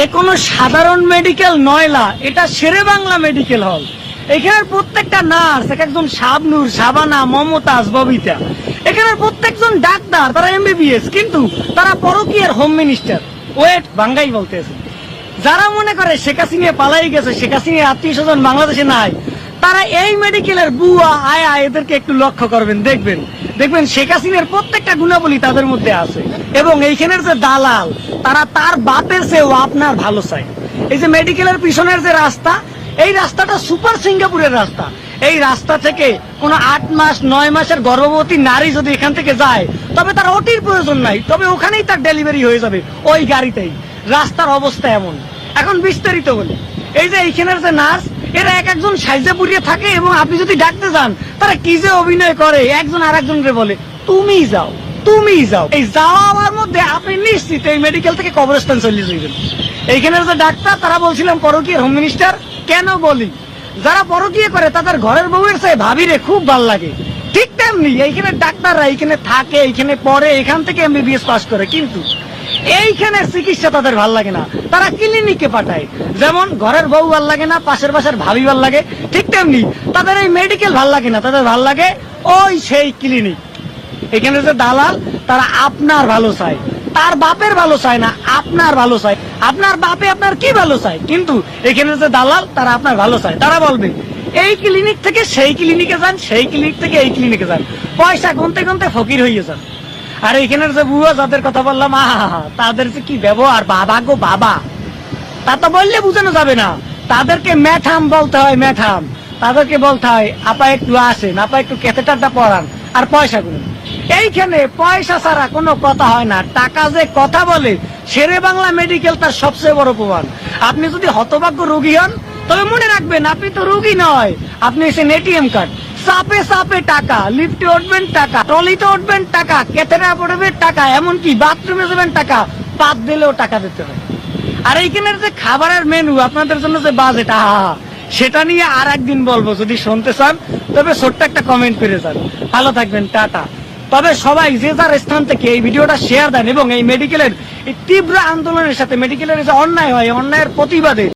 এ কোনো সাধারণ মেডিকেল নয়লা এটা শেরে বাংলা মেডিকেল হল এখানের প্রত্যেকটা নার্স, এক একজন শাবনুর, শাবানা মমতাজ ববিতা এখানের প্রত্যেকজন ডাক্তার, তারা এমবিবিএস কিন্তু তারা পরকীয়ার হোম মিনিস্টার ওয়েট, বাঙ্গাই বলতেছে। যারা মনে করে শেখ হাসিনা পালাই গেছে, শেখ হাসিনার আত্মীয় স্বজন বাংলাদেশে নাই, তারা এই মেডিকেলের বুয়া, আয়া, এদেরকে একটু লক্ষ্য করবেন, দেখবেন। দেখবেন শেখ হাসিনার প্রত্যেকটা গুণাবলী তাদের মধ্যে আছে। এবং এইখানের যে দালাল, তারা তার বাপের চেয়েও আপনার ভালো চায়। এই যে মেডিকেলের পিছনের যে রাস্তা, এই রাস্তাটা সুপার সিঙ্গাপুরের রাস্তা। এই রাস্তা থেকে কোনো আট মাস, নয় মাসের গর্ভবতী নারী যদি এখান থেকে যায়, তবে তার ওটির প্রয়োজন নাই, তবে ওখানেই তার ডেলিভারি হয়ে যাবে, ওই গাড়িতেই। রাস্তার অবস্থা এমন। এখন বিস্তারিত বলি। এই যে এইখানের যে নার্স এরা এক একজন সাইজে পুড়িয়ে থাকে এবং আপনি যদি ডাকতে যান, তারা কি যে অভিনয় করে, একজন আর একজনকে বলে, তুমি যাও তুমি যাও। এই যাওয়ার মধ্যে আপনি নিশ্চিত এই মেডিকেল থেকে কবরস্থান চলে যাবেন এইখানের যে ডাক্তার, তারা বলছিলাম, পরকীয় হোম মিনিস্টার কেন বলি? যারা পরকীয় করে, তাদের ঘরের বউয়ের চেয়ে ভাবিরে খুব ভালো লাগে। ঠিক তেমনি এইখানে ডাক্তাররা এইখানে থাকে, এইখানে পড়ে, এখান থেকে এমবিবিএস পাস করে। কিন্তু এইখানে চিকিৎসা তাদের ভালো লাগে না। তারা ক্লিনিকে পাঠায়। যেমন ঘরের বউ ভালো লাগে না, পাশের পাশের ভাবি ভালো লাগে, ঠিক তেমনি তাদের এই মেডিকেল ভালো লাগে না, তাদের ভালো লাগে ওই সেই ক্লিনিক এখানে যে দালাল, তারা আপনার ভালো চায়। তার বাপের ভালো চায় না, আপনার ভালো চায়। আপনার বাপে আপনার কি ভালো চায়? কিন্তু এখানে যে দালাল, তারা আপনার ভালো চায়। তারা বলবে, এই ক্লিনিক থেকে সেই ক্লিনিকে যান, সেই ক্লিনিক থেকে এই ক্লিনিকে যান। পয়সা গুনতে গুনতে ফকির হয়ে যান। আর এখানের যে বুয়া, যাদের কথা বললাম, আহা, তাদের যে কি ব্যবহার, বাবা গো বাবা। তা তো বললে বোঝানো যাবে না। তাদেরকে ম্যাথাম বলতে হয়, ম্যাথাম। তাদেরকে বলতে হয়, আপা একটু আসেন, আপা একটু ক্যাথেটারটা পড়ান, আর পয়সা গুনুন। এইখানে পয়সা ছাড়া কোনো কথা হয় না। টাকা যে কথা বলে, শেরে বাংলা মেডিকেল তার সবচেয়ে বড় প্রমাণ আপনি যদি হতভাগ্য রোগী হন, তবে মনে রাখবেন, আপনি তো রোগী নয়। আপনি এসে এটিএম কার্ড। চাপে চাপে টাকা, লিফটে উঠবেন টাকা, ট্রলিতে উঠবেন টাকা ক্যাথেটা পড়বেন টাকা, এমনকি বাথরুমে যাবেন টাকা পাত দিলেও টাকা দিতে হয়। আর এইখানের যে খাবারের মেনু আপনাদের জন্য যে বাজেট সেটা নিয়ে আর একদিন বলব, যদি শুনতে চান, তবে ছোট্ট একটা কমেন্ট করে যান। ভালো থাকবেন, টাটা। তবে সবাই যে যার স্থান থেকে এই ভিডিওটা শেয়ার দেন এবং এই মেডিকেলের তীব্র আন্দোলনের সাথে মেডিকেলের যে অন্যায় হয়, অন্যায়ের প্রতিবাদে